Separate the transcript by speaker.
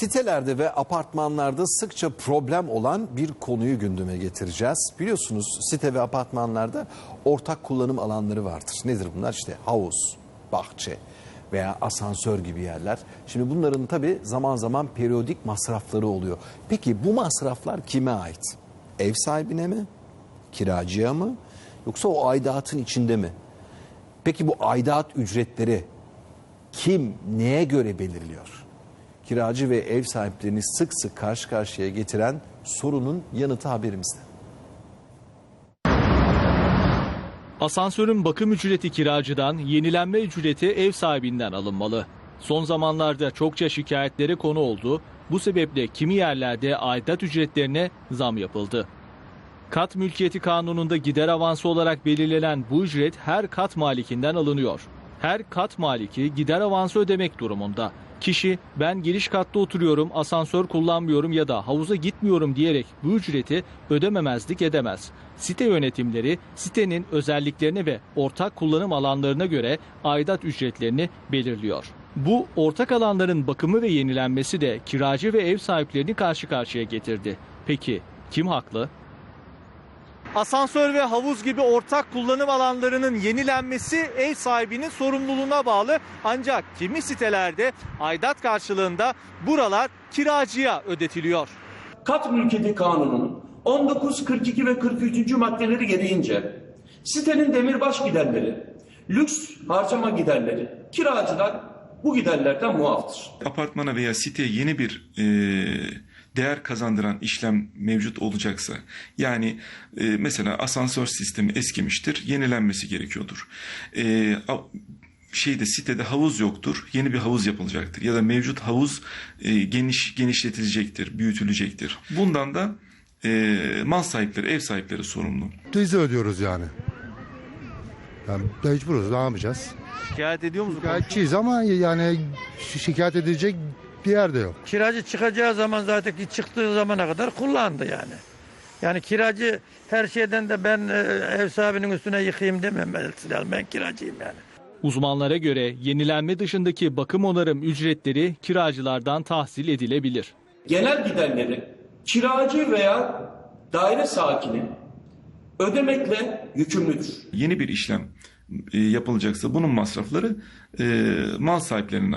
Speaker 1: Sitelerde ve apartmanlarda sıkça problem olan bir konuyu gündeme getireceğiz. Biliyorsunuz site ve apartmanlarda ortak kullanım alanları vardır. Nedir bunlar? İşte havuz, bahçe veya asansör gibi yerler. Şimdi bunların tabii zaman zaman periyodik masrafları oluyor. Peki bu masraflar kime ait? Ev sahibine mi? Kiracıya mı? Yoksa o aidatın içinde mi? Peki bu aidat ücretleri kim neye göre belirliyor? Kiracı ve ev sahiplerini sık sık karşı karşıya getiren sorunun yanıtı haberimizde.
Speaker 2: Asansörün bakım ücreti kiracıdan, yenilenme ücreti ev sahibinden alınmalı. Son zamanlarda çokça şikayetlere konu oldu. Bu sebeple kimi yerlerde aidat ücretlerine zam yapıldı. Kat mülkiyeti kanununda gider avansı olarak belirlenen bu ücret her kat malikinden alınıyor. Her kat maliki gider avansı ödemek durumunda. Kişi ben giriş katta oturuyorum, asansör kullanmıyorum ya da havuza gitmiyorum diyerek bu ücreti ödememezlik edemez. Site yönetimleri sitenin özelliklerine ve ortak kullanım alanlarına göre aidat ücretlerini belirliyor. Bu ortak alanların bakımı ve yenilenmesi de kiracı ve ev sahiplerini karşı karşıya getirdi. Peki kim haklı? Asansör ve havuz gibi ortak kullanım alanlarının yenilenmesi ev sahibinin sorumluluğuna bağlı. Ancak kimi sitelerde aidat karşılığında buralar kiracıya ödetiliyor.
Speaker 3: Kat mülkiyeti kanunun 19, 42 ve 43. maddeleri gereğince sitenin demirbaş giderleri, lüks harcama giderleri, kiracılar bu giderlerden muaftır.
Speaker 4: apartmana veya siteye yeni bir e, değer kazandıran işlem mevcut olacaksa yani e, mesela asansör sistemi eskimiştir yenilenmesi gerekiyordur. E, a- şeyde sitede havuz yoktur yeni bir havuz yapılacaktır ya da mevcut havuz e, geniş genişletilecektir büyütülecektir. Bundan da e, mal sahipleri ev sahipleri sorumlu.
Speaker 5: Biz de ödüyoruz yani. Yani mecburuz ne yapacağız?
Speaker 2: Şikayet ediyor musunuz?
Speaker 5: Şikayetçiyiz ama yani şi- şikayet edilecek bir yerde yok.
Speaker 6: Kiracı çıkacağı zaman zaten ki çıktığı zamana kadar kullandı yani. Yani kiracı her şeyden de ben e, ev sahibinin üstüne yıkayım dememesi lazım. Ben kiracıyım yani.
Speaker 2: Uzmanlara göre yenilenme dışındaki bakım onarım ücretleri kiracılardan tahsil edilebilir.
Speaker 3: Genel giderleri kiracı veya daire sakini ödemekle yükümlüdür.
Speaker 4: Yeni bir işlem e, yapılacaksa bunun masrafları e, mal sahiplerine